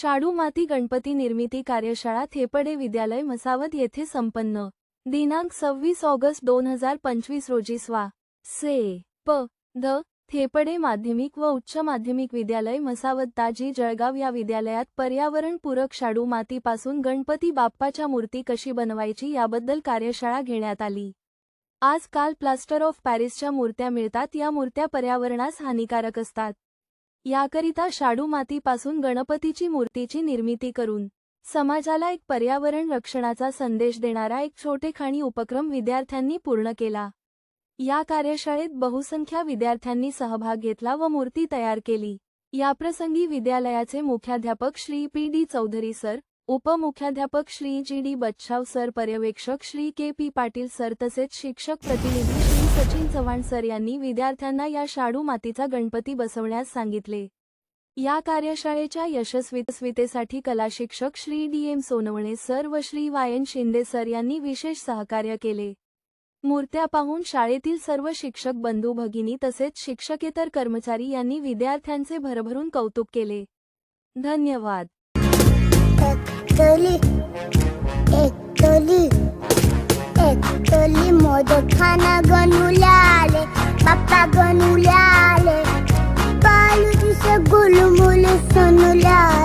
शाडू माती गणपती निर्मिती कार्यशाळा थेपडे विद्यालय मसावत येथे संपन्न. दिनांक सव्वीस ऑगस्ट दोन हजार पंचवीस रोजी स्वा. से. प. ध. थेपडे माध्यमिक व उच्च माध्यमिक विद्यालय मसावत ताजी जळगाव या विद्यालयात पर्यावरणपूरक शाडू मातीपासून गणपती बाप्पाच्या मूर्ती कशी बनवायची याबद्दल कार्यशाळा घेण्यात आली. आजकाल प्लास्टर ऑफ पॅरिसच्या मूर्त्या मिळतात या मूर्त्या पर्यावरणास हानिकारक असतात. याकरिता शाडू मातीपासून गणपतीची मूर्तीची निर्मिती करून समाजाला एक पर्यावरण रक्षणाचा संदेश देणारा एक छोटेखाणी उपक्रम विद्यार्थ्यांनी पूर्ण केला. या कार्यशाळेत बहुसंख्या विद्यार्थ्यांनी सहभाग घेतला व मूर्ती तयार केली. याप्रसंगी विद्यालयाचे मुख्याध्यापक Shri P D Chaudhari sir उपमुख्याध्यापक Shri G D Bachhav sir पर्यवेक्षक Shri K P Patil sir तसेच शिक्षक प्रतिनिधी श्री सचिन चव्हाण सर यांनी विद्यार्थ्यांना या शाडू मातीचा गणपती बसवण्यास सांगितले. या कार्यशाळेच्या यशस्वीतेसाठी कलाशिक्षक Shri D M Sonawane sir व श्री वायन शिंदे सर यांनी विशेष सहकार्य केले. मूर्त्या पाहून शाळेतील सर्व शिक्षक बंधू भगिनी तसेच शिक्षकेतर कर्मचारी यांनी विद्यार्थ्यांचे भरभरून कौतुक केले. धन्यवाद. একচলি একচলি একচলি মদখানা গনুলালে পাপা গনুলালে পালু দিছে গোলমুল সনুলালে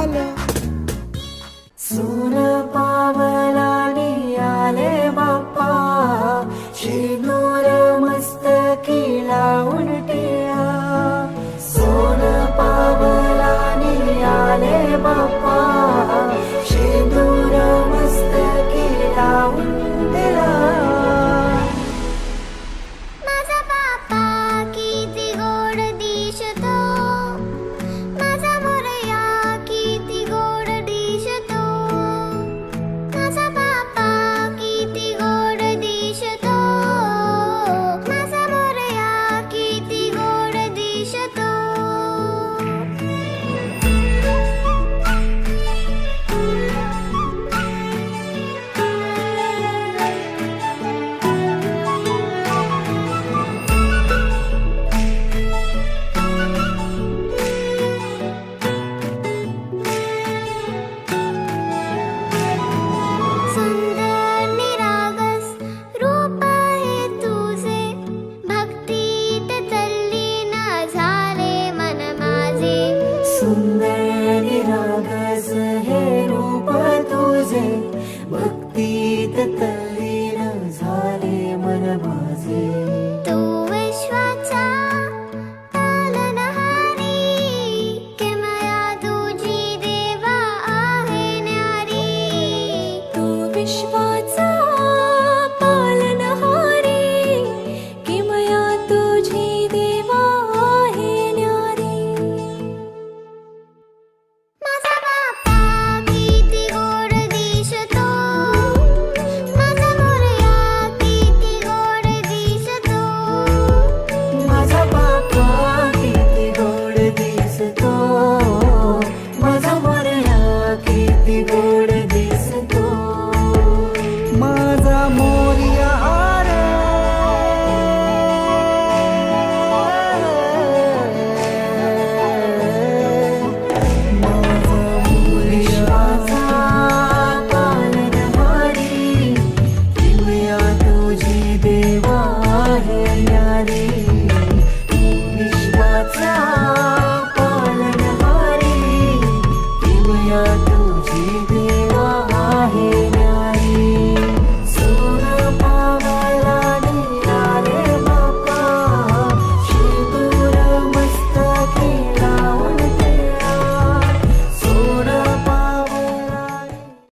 भक्तीत तल्लीन झाले मन माझे